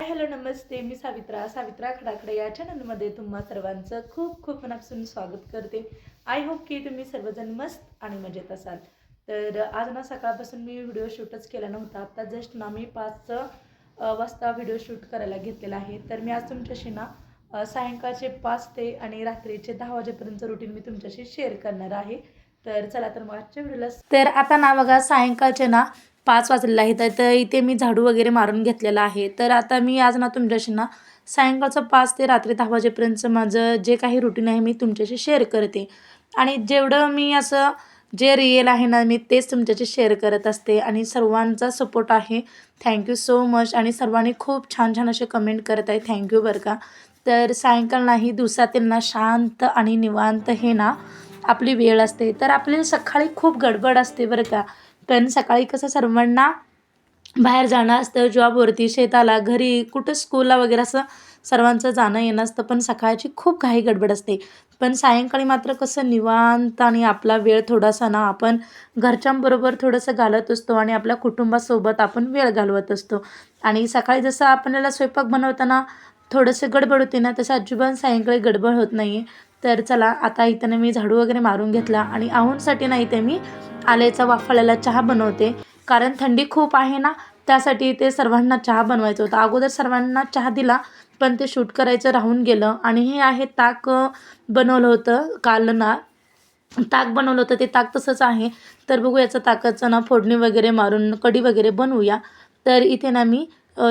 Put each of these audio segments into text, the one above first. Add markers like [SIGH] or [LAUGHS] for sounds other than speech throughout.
Hello नमस्ते. मी सावित्रा सावित्रा खडाखडे. या चॅनलमध्ये तुम्हा सर्वांचं खूप खूप मनापासून स्वागत करते. आय होप की तुम्ही सर्वजण मस्त आणि मजेत असाल. तर आज ना सकाळपासून मी व्हिडिओ शूटच केला नव्हता. आता जस्ट ना मी पाच वाजता व्हिडिओ शूट करायला घेतलेला आहे. तर मी आज तुमच्याशी ना सायंकाळचे पाच ते आणि रात्रीचे दहा वाजेपर्यंतचं रुटीन मी तुमच्याशी शेअर करणार आहे. तर चला तर मग आजच्या व्हिडिओला तर आता ना बघा सायंकाळचे ना पाच वाजलेला आहेत. तर- तर इथे मी झाडू वगैरे मारून घेतलेला आहे. तर आता मी आज ना तुमच्याशी ना सायंकाळचं पाच ते रात्री दहा वाजेपर्यंतचं माझं जे काही रुटीन आहे मी तुमच्याशी शेअर करते. आणि जेवढं मी असं जे रियल आहे ना मी तेच तुमच्याशी शेअर करत असते. आणि सर्वांचा सपोर्ट आहे. थँक्यू सो मच आणि सर्वांनी खूप छान छान असे कमेंट करत आहे. थँक्यू बरं का. तर सायंकाळ नाही दिवसातील ना शांत आणि निवांत हे ना आपली वेळ असते. तर आपली सकाळी खूप गडबड असते बरं का. कारण सकाळी कसं सर्वांना बाहेर जाणं असतं जॉबवरती शेताला घरी कुठं स्कूलला वगैरे असं सर्वांचं जाणं येणं असतं. पण सकाळची खूप घाई गडबड असते. पण सायंकाळी मात्र कसं निवांत आणि आपला वेळ थोडासा ना आपण घरच्यांबरोबर थोडंसं घालत असतो आणि आपल्या कुटुंबासोबत आपण वेळ घालवत असतो. आणि सकाळी जसं आपल्याला स्वयंपाक बनवताना थोडंसं गडबड होते ना तसं अजिबात सायंकाळी गडबड होत नाही आहे तर चला आता इथं मी झाडू वगैरे मारून घेतला आणि आहूनसाठी ना इथे मी आल्याचा वाफाळ्याला चहा बनवते. कारण थंडी खूप आहे ना त्यासाठी ते सर्वांना चहा बनवायचं होतं. अगोदर सर्वांना चहा दिला पण ते शूट करायचं राहून गेलं. आणि हे आहे ताक बनवलं होतं काल ना ताक बनवलं होतं ते ताक तसंच आहे. तर बघू याचं ताकाचं ना फोडणी वगैरे मारून कढी वगैरे बनवूया. तर इथे ना मी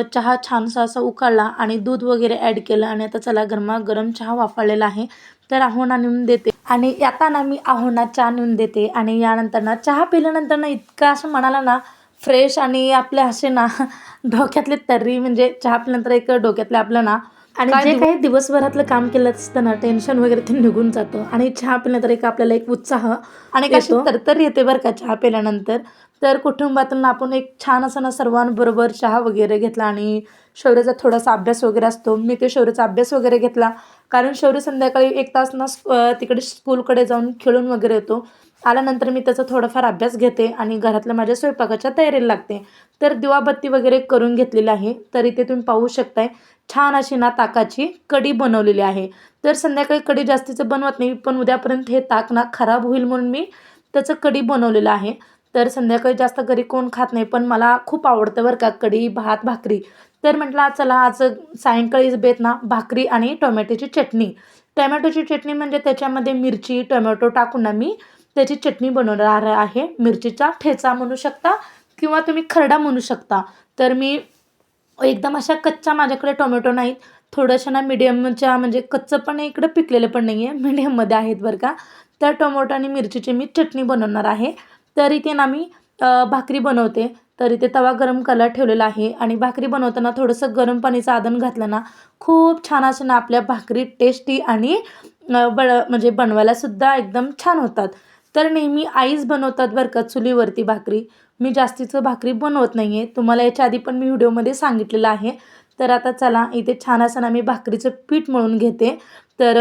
चहा छानसा असा उकळला आणि दूध वगैरे ॲड केलं आणि आता चला गरमागरम चहा वाफाळलेला आहे. तर आहोणा नेऊन देते. आणि आता ना मी आहोणा चहा नेऊन देते आणि यानंतर ना चहा पिल्यानंतर ना इतकं असं म्हणाला ना फ्रेश आणि आपले असे ना [LAUGHS] डोक्यातले तर्री म्हणजे चहा पिल्यानंतर एक डोक्यातले आपलं ना आणि जे काही दिवसभरातलं काम केलं असतं ना टेन्शन वगैरे ते निघून जातं. आणि चहा पिल्यानंतर एक आपल्याला एक उत्साह आणि कशी तरतर येते बरं का चहा पिल्यानंतर. तर कुटुंबातून आपण एक छान असं ना सर्वांबरोबर चहा वगैरे घेतला आणि शौर्याचा थोडासा अभ्यास वगैरे असतो. मी ते शौर्याचा अभ्यास वगैरे घेतला. कारण शौर्य संध्याकाळी एक तास ना तिकडे स्कूलकडे जाऊन खेळून वगैरे येतो. आल्यानंतर मी त्याचा थोडाफार अभ्यास घेते आणि घरातल्या माझ्या स्वयंपाकाच्या तयारीला लागते. तर दिवाबत्ती वगैरे करून घेतलेली आहे. तर इथे तुम्ही पाहू शकताय. छान अशी ना ताकाची कढी बनवलेली आहे. तर संध्याकाळी कढी जास्तीचं बनवत नाही पण उद्यापर्यंत हे ताक ना खराब होईल म्हणून मी त्याचं कढी बनवलेलं आहे. तर संध्याकाळी जास्त घरी कोण खात नाही पण मला खूप आवडतं बरं का कढी भात भाकरी. तर म्हटलं चला आज सायंकाळीच बेत ना भाकरी आणि टोमॅटोची चटणी. टोमॅटोची चटणी म्हणजे त्याच्यामध्ये मिरची टोमॅटो टाकून ना मी त्याची चटणी बनवणार आहे. मिरचीचा ठेचा म्हणू शकता किंवा तुम्ही खरडा म्हणू शकता. तर मी एकदम अशा कच्च्या माझ्याकडे टोमॅटो नाहीत. थोडंशा ना मिडियमच्या म्हणजे कच्चं पण इकडं पिकलेलं पण नाही आहे मिडियममध्ये आहेत बरं का. तर टोमॅटो आणि मिरचीची मी चटणी बनवणार आहे. तर इथे ना मी भाकरी बनवते. तर इथे तवा गरम करायला ठेवलेला आहे. आणि भाकरी बनवताना थोडंसं गरम पाणीचं आदन घातलं ना खूप छान असं ना आपल्या भाकरी टेस्टी आणि बळ म्हणजे बनवायलासुद्धा एकदम छान होतात. तर नेहमी आईच बनवतात बरं का चुलीवरती भाकरी. मी जास्तीचं भाकरी बनवत नाही आहे तुम्हाला याच्या आधी पण मी व्हिडिओमध्ये सांगितलेलं आहे. तर आता चला इथे छान असं ना मी भाकरीचं पीठ मळून घेते. तर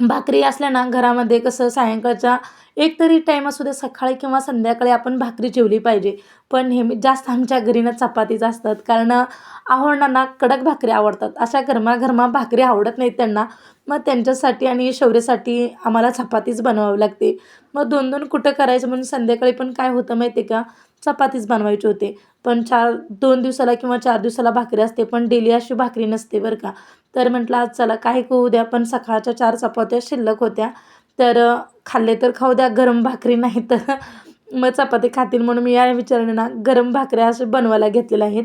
भाकरी असल्या ना घरामध्ये कसं सायंकाळच्या एक तरी टाईम असू दे सकाळी किंवा संध्याकाळी आपण भाकरी जेवली पाहिजे. पण नेहमी जास्त आमच्या घरी ना चपातीच असतात. कारण आव्हानांना कडक भाकरी आवडतात. अशा गरमागरमा भाकरी आवडत नाहीत त्यांना. मग त्यांच्यासाठी आणि शौर्यासाठी आम्हाला चपातीच बनवावी लागते. मग दोन दोन कुठं करायचं म्हणून संध्याकाळी पण काय होतं माहिती आहे का? चपातीच बनवायचे होते. पण चार दोन दिवसाला किंवा चार दिवसाला भाकरी असते पण डेली अशी भाकरी नसते बरं का. तर म्हटलं आज चला काही करू द्या. पण सकाळच्या चार चपात्या शिल्लक होत्या. तर खाल्ले तर खाऊ द्या गरम भाकरी नाही तर मग चपाती खातील म्हणून मी या विचाराने ना गरम भाकऱ्या असे बनवायला घेतलेल्या आहेत.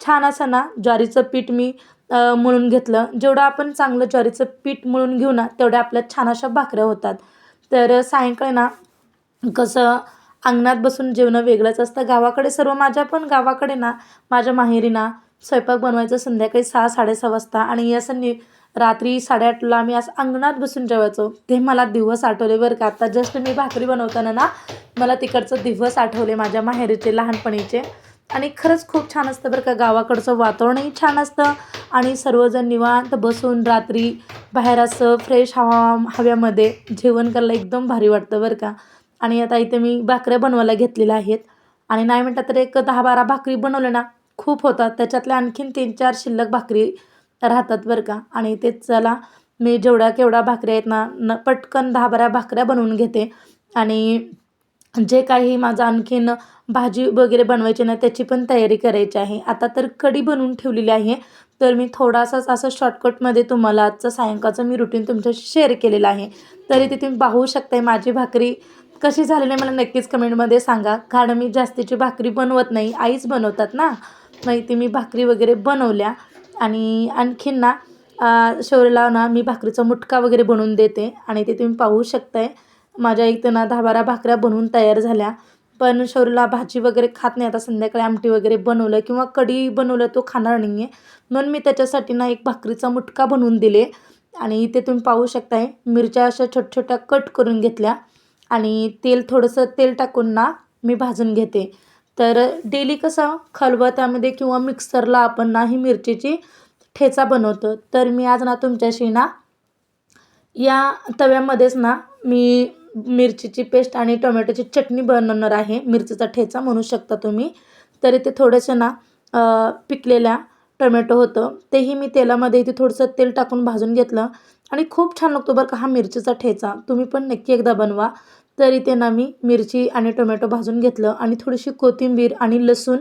छान असं ना ज्वारीचं पीठ मी मळून घेतलं. जेवढं आपण चांगलं ज्वारीचं पीठ मळून घेऊ ना तेवढ्या आपल्या छान अशा भाकऱ्या होतात. तर सायंकाळी ना कसं अंगणात बसून जेवणं वेगळंच असतं. गावाकडे सर्व माझ्या पण गावाकडे ना माझ्या माहेरी ना स्वयंपाक बनवायचं संध्याकाळी सहा साडेसहा वाजता आणि असं नि रात्री साडेआठला आम्ही असं अंगणात बसून जेवायचो. ते मला दिवस आठवले बरं का. आता जस्ट मी भाकरी बनवताना ना मला तिकडचं दिवस आठवले माझ्या माहेरीचे लहानपणीचे. आणि खरंच खूप छान असतं बरं का गावाकडचं वातावरणही छान असतं. आणि सर्वजण निवांत बसून रात्री बाहेर असं फ्रेश हवा हव्यामध्ये जेवण करायला एकदम भारी वाटतं बरं का. आणि आता इथे मी भाकऱ्या बनवायला घेतलेल्या आहेत. आणि नाही म्हटलं तर एक दहा बारा भाकरी बनवल्या ना खूप होतात. त्याच्यातल्या आणखीन तीन चार शिल्लक भाकरी राहतात बरं का. आणि ते चला मी जेवढ्या केवढ्या भाकऱ्या आहेत ना न पटकन दहा बारा भाकऱ्या बनवून घेते. आणि जे काही माझं आणखीन भाजी वगैरे बनवायची ना त्याची पण तयारी करायची आहे. आता तर कढी बनवून ठेवलेली आहे. तर मी थोडासाच असं शॉर्टकटमध्ये तुम्हाला आजचं सायंकाळचं मी रुटीन तुमच्याशी शेअर केलेलं आहे. तरी ते तुम्ही पाहू शकताय माझी भाकरी कशी झालेली नाही मला नक्कीच कमेंटमध्ये सांगा. कारण मी जास्तीची भाकरी बनवत नाही आईच बनवतात ना. माहिती मी भाकरी वगैरे बनवल्या. आणि आणखीन ना शौर्यला ना मी भाकरीचा मुटका वगैरे बनवून देते आणि ते तुम्ही पाहू शकताय. माझ्या इथं ना दहा बारा भाकऱ्या बनवून तयार झाल्या. पण शौर्यला भाजी वगैरे खात नाही. आता संध्याकाळी आमटी वगैरे बनवलं किंवा कढी बनवलं तो खाणार नाही आहे म्हणून मी त्याच्यासाठी ना एक भाकरीचा मुटका बनवून दिले. आणि इथे तुम्ही पाहू शकताय मिरच्या अशा छोट्या छोट्या कट करून घेतल्या. आणि तेल थोडंसं तेल टाकून ना मी भाजून घेते. तर डेली कसं खलबत्यामध्ये किंवा मिक्सरला आपण ना ही मिरचीची ठेचा बनवतो. तर मी आज ना तुमच्याशी ना या तव्यामध्येच ना मी मिरचीची पेस्ट आणि टोमॅटोची चटणी बनवणार आहे. मिरचीचा ठेचा म्हणू शकता तुम्ही. तर इथे थोडंसं ना पिकलेल्या टोमॅटो होतं. तेही मी तेलामध्ये इथे थोडंसं तेल टाकून भाजून घेतलं. आणि खूप छान लागतो बरं का हा मिरचीचा ठेचा. तुम्ही पण नक्की एकदा बनवा. तर इथे ना मी मिरची आणि टोमॅटो भाजून घेतलं आणि थोडीशी कोथिंबीर आणि लसूण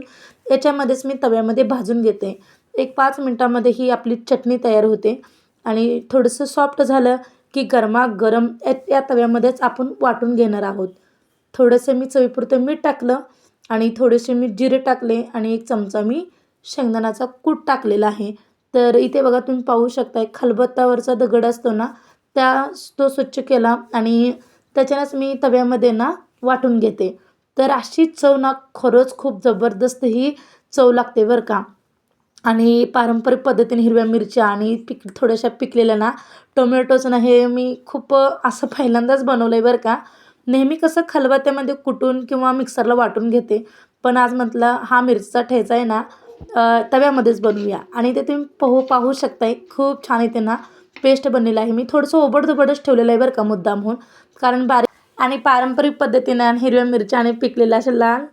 याच्यामध्येच मी तव्यामध्ये भाजून घेते. एक पाच मिनटामध्ये ही आपली चटणी तयार होते. आणि थोडंसं सॉफ्ट झालं की गरमागरम या या तव्यामध्येच आपण वाटून घेणार आहोत. थोडंसं मी चवीपुरतं मीठ टाकलं आणि थोडेसे मी जिरे टाकले आणि एक चमचा मी शेंगदाण्याचा कूट टाकलेला आहे. तर इथे बघा तुम्ही पाहू शकताय खलबत्तावरचा दगड असतो ना त्या तो स्वच्छ केला आणि त्याच्यानंच मी तव्यामध्ये ना वाटून घेते. तर अशी चव ना खरंच खूप जबरदस्त ही चव लागते बरं का. आणि पारंपरिक पद्धतीने हिरव्या मिरच्या आणि पिक थोड्याशा पिकलेल्या ना टोमॅटोचं ना हे मी खूप असं पहिल्यांदाच बनवलं आहे बरं का. नेहमी कसं खलबत्त्यामध्ये कुटून किंवा मिक्सरला वाटून घेते. पण आज म्हटलं हा मिरचीचा ठेचा आहे ना तव्यामध्येच बनवूया. आणि ते तुम्ही पाहू पाहू शकताय. खूप छान येते ना पेस्ट बनलेलं आहे. मी थोडंसं ओबडधोबडच ठेवलेलं आहे बरं का मुद्दाम होऊन. कारण बारीक आणि पारंपरिक पद्धतीनं हिरव्या मिरच्या आणि पिकलेल्या अशा लाल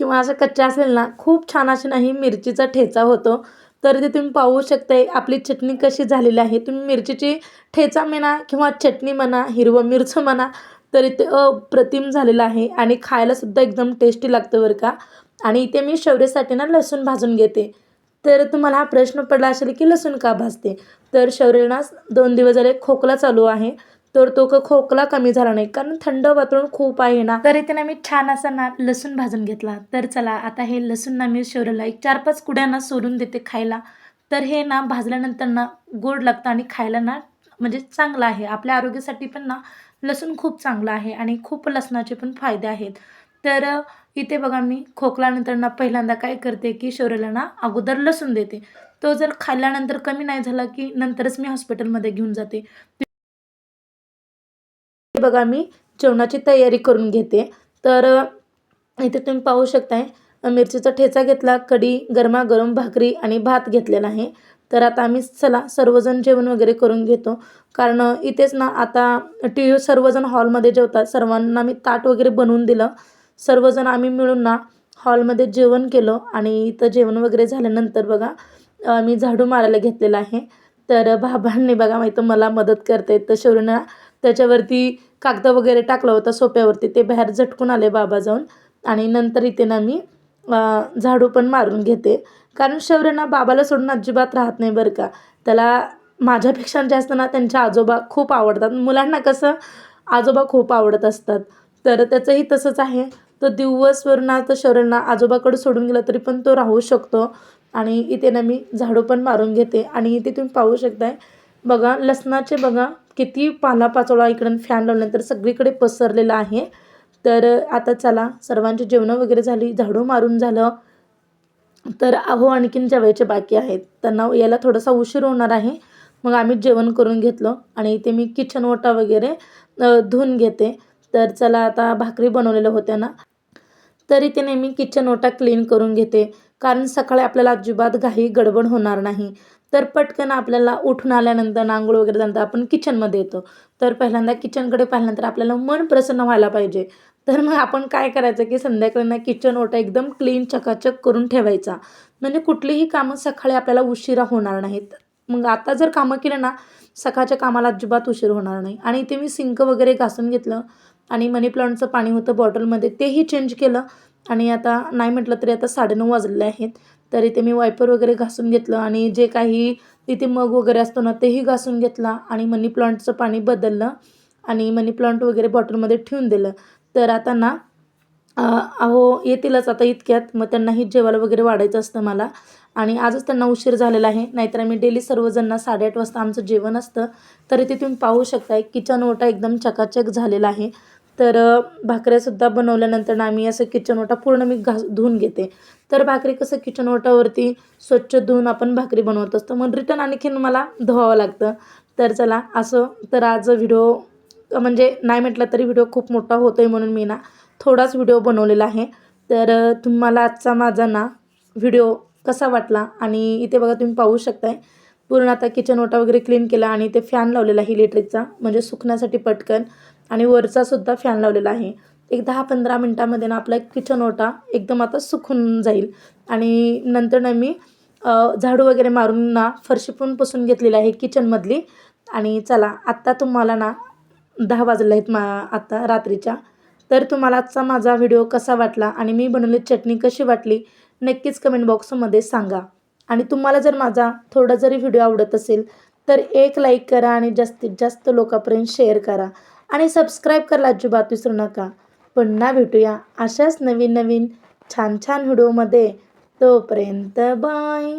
किंवा असं कच्च्या असेल ना खूप छान असे नाही मिरचीचा ठेचा होतो. तर ते तुम्ही पाहू शकताय आपली चटणी कशी झालेली आहे. तुम्ही मिरचीची ठेचा म्हणा किंवा चटणी म्हणा हिरवं मिरचं म्हणा तर इथे अप्रतिम झालेलं आहे आणि खायलासुद्धा एकदम टेस्टी लागतं बरं का. आणि इथे मी शौर्यासाठी ना लसूण भाजून घेते. तर तुम्हाला हा प्रश्न पडला असेल की लसूण का भाजते? तर शरीरास दोन दिवस झाले खोकला चालू आहे. तर तो खोकला कमी झाला नाही कारण थंड वातावरण खूप आहे ना. तर इथे ना मी छान असा ना लसूण भाजून घेतला. तर चला आता हे लसूण ना मी शौर्यला एक चार पाच कुड्यांना सोडून देते खायला. तर हे ना भाजल्यानंतर ना गोड लागतं आणि खायला ना म्हणजे चांगलं आहे. आपल्या आरोग्यासाठी पण ना लसूण खूप चांगलं आहे आणि खूप लसणाचे पण फायदे आहेत. तर इथे बघा मी खोकल्यानंतर ना पहिल्यांदा काय करते की शौर्याला ना अगोदर लसूण देते. तो जर खाल्ल्यानंतर कमी नाही झाला की नंतरच मी हॉस्पिटलमध्ये घेऊन जाते. बघा मी जेवणाची तयारी करून घेते. तर इथे तुम्ही पाहू शकताय मिरचीचा ठेचा घेतला कढी गरमागरम भाकरी आणि भात घेतलेला आहे. तर आता आम्ही चला सर्वजण जेवण वगैरे करून घेतो. कारण इथेच ना आता टी सर्वजण हॉलमध्ये जेवतात. सर्वांना मी ताट वगैरे बनवून दिलं. सर्वजण आम्ही मिळून ना हॉलमध्ये जेवण केलं आणि इथं जेवण वगैरे झाल्यानंतर बघा मी झाडू मारायला घेतलेलं आहे. तर बाबांनी बघा माहिती मला मदत करते तर शौर्यना त्याच्यावरती कागद वगैरे टाकलं होतं सोप्यावरती. ते बाहेर झटकून आले बाबा जाऊन. आणि नंतर इथे ना मी झाडू पण मारून घेते. कारण शौर्यना बाबाला सोडून अजिबात राहत नाही बरं का. त्याला माझ्यापेक्षा जास्त ना त्यांच्या आजोबा खूप आवडतात. मुलांना कसं आजोबा खूप आवडत असतात. तर त्याचंही तसंच आहे. तर दिवस ना तर शौर्यना आजोबाकडे सोडून गेला तरी पण तो राहू शकतो. आणि इथे ना मी झाडू पण मारून घेते. आणि इथे तुम्ही पाहू शकताय. बघा लसणाचे बघा किती पालापाचोळा इकडून फॅन लावल्यानंतर सगळीकडे पसरलेला आहे. तर आता चला सर्वांची जेवणं वगैरे झाली झाडू मारून झालं. तर अहो आणखीन जेवायचे बाकी आहेत. त्यांना याला थोडासा उशीर होणार आहे. मग आम्ही जेवण करून घेतलं आणि इथे मी किचन ओटा वगैरे धुवून घेते. तर चला आता भाकरी बनवलेल्या होत्या ना. तरी ते नेहमी किचन ओटा क्लीन करून घेते. कारण सकाळी आपल्याला अजिबात घाई गडबड होणार नाही. तर पटकन आपल्याला उठून आल्यानंतर नांगोळ वगैरे झाल्यानंतर आपण किचनमध्ये येतो. तर पहिल्यांदा किचनकडे पाहिल्यानंतर आपल्याला मन प्रसन्न व्हायला पाहिजे. तर मग आपण काय करायचं की संध्याकाळी ना किचन ओटा एकदम क्लीन चकाचक करून ठेवायचा. म्हणजे कुठलीही कामं सकाळी आपल्याला उशिरा होणार नाहीत. मग आता जर कामं केलं ना सकाळच्या कामाला अजिबात उशीर होणार नाही. आणि इथे मी सिंक वगैरे घासून घेतलं आणि मनी प्लांटचं पाणी होतं बॉटलमध्ये तेही चेंज केलं. आणि आता नाही म्हटलं तरी आता साडेनऊ वाजलेले आहेत. तरी ते मी वायपर वगैरे घासून घेतलं आणि जे काही तिथे मग वगैरे असतो ना तेही घासून घेतला आणि मनी प्लांटचं पाणी बदललं आणि मनी प्लांट वगैरे बॉटलमध्ये ठेवून दिलं. तर आता ना अहो येतीलच आता इतक्यात. मग त्यांनाही जेवायला वगैरे वाढायचं असतं मला. आणि आजच त्यांना उशीर झालेला आहे. नाहीतर आम्ही डेली सर्वजणांना साडेआठ वाजता आमचं जेवण असतं. तरी ते तुम्ही पाहू शकताय किचन ओटा एकदम चकाचक झालेला आहे. तर भाकऱ्यासुद्धा बनवल्यानंतर ना आम्ही असं किचन ओटा पूर्ण मी घास धुवून घेते. तर भाकरी कसं किचन ओटावरती स्वच्छ धुवून आपण भाकरी बनवत असतो. मग रिटर्न आणखीन मला धुवावं लागतं. तर चला असं तर आज व्हिडिओ म्हणजे नाही म्हटलं तरी व्हिडिओ खूप मोठा होतो आहे म्हणून मी ना थोडाच व्हिडिओ बनवलेला आहे. तर तुम्हाला आजचा माझा ना व्हिडिओ कसा वाटला? आणि इथे बघा तुम्ही पाहू शकताय. पूर्ण आता किचन ओटा वगैरे क्लीन केला आणि ते फॅन लावलेला आहे इलेक्ट्रिकचा म्हणजे सुकण्यासाठी पटकन. आणि वरचा सुद्धा फॅन लावलेला आहे. एक दहा पंधरा मिनटामध्ये ना आपला किचन ओटा एकदम आता सुकून जाईल. आणि नंतर ना मी झाडू वगैरे मारून ना फरशी पण पुसून घेतलेली आहे किचनमधली आणि चला आत्ता तुम्हाला ना दहा वाजले आहेत मा आत्ता रात्रीच्या. तर तुम्हाला आजचा माझा व्हिडिओ कसा वाटला आणि मी बनवलेली चटणी कशी वाटली नक्कीच कमेंट बॉक्समध्ये सांगा. आणि तुम्हाला जर माझा थोडा जरी व्हिडिओ आवडत असेल तर एक लाईक करा आणि जास्तीत जास्त लोकांपर्यंत शेअर करा. आणि सबस्क्राईब करायला अजिबात विसरू नका. पुन्हा भेटूया अशाच नवीन नवीन छान छान व्हिडिओमध्ये तोपर्यंत बाय